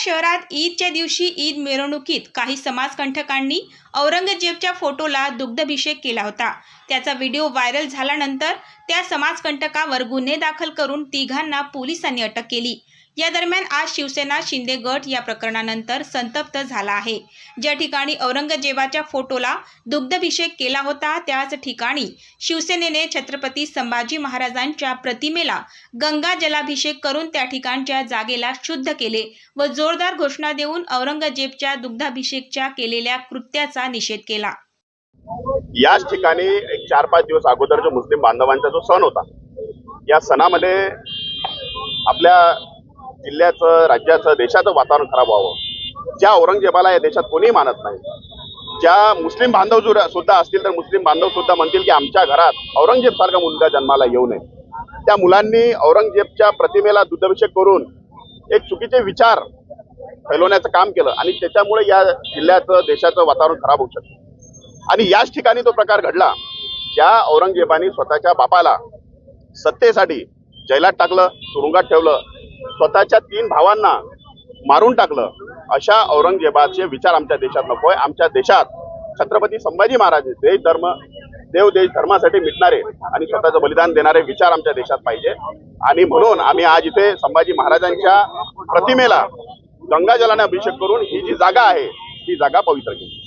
शहरात ईदच्या दिवशी ईद मिरवणुकीत काही समाजकंठकांनी औरंगजेबच्या फोटोला दुग्धभिषेक केला होता. त्याचा व्हिडिओ व्हायरल झाल्यानंतर त्या समाजकंटकावर गुन्हे दाखल करून तिघांना पोलिसांनी अटक केली. या दरम्यान आज शिवसेना शिंदे गट या प्रकरणानंतर संतप्त झाला आहे. ज्या ठिकाणी औरंगजेबाच्या फोटोला दुग्धभिषेक केला होता त्याच ठिकाणी शिवसेनेने छत्रपती संभाजी महाराजांच्या प्रतिमेला गंगा जलाभिषेक करून त्या ठिकाणच्या जागेला शुद्ध केले व जोरदार घोषणा देऊन औरंगजेबच्या दुग्धाभिषेकच्या केलेल्या कृत्याचा निषेध केला. याच ठिकाणी चार पाच दिवस अगोदर जो मुस्लिम बांधवांचा जो सण होता या सणामध्ये आपल्या जिल्ह्याचं राज्याचं देशाचं वातावरण खराब व्हावं. ज्या औरंगजेबाला या देशात कोणीही मानत नाही ज्या मुस्लिम बांधव जु- सुद्धा असतील तर मुस्लिम बांधव सुद्धा म्हणतील की आमच्या घरात औरंगजेब सारखा मुलगा जन्माला येऊ नये. त्या मुलांनी औरंगजेबच्या प्रतिमेला दुग्धाभिषेक करून एक चुकीचे विचार फैलवण्याचं काम केलं आणि त्याच्यामुळे या जिल्ह्याचं देशाचं वातावरण खराब होऊ शकतं आणि याच ठिकाणी तो प्रकार घडला. ज्या औरंगजेबाने स्वतःच्या बापाला सत्तेसाठी जैलात टाकलं तुरुंगात ठेवलं स्वतःच्या तीन भावांना मारून टाकलं अशा औरंगजेबाचे विचार आमच्या देशात नकोय आमच्या देशात छत्रपती संभाजी महाराज देश धर्म देव देश धर्मासाठी मिटणारे आणि स्वतःचं बलिदान देणारे विचार आमच्या देशात पाहिजे. आणि म्हणून आम्ही आज इथे संभाजी महाराजांच्या प्रतिमेला गंगाजलाने अभिषेक करून ही जी जागा आहे ती जागा पवित्र केली.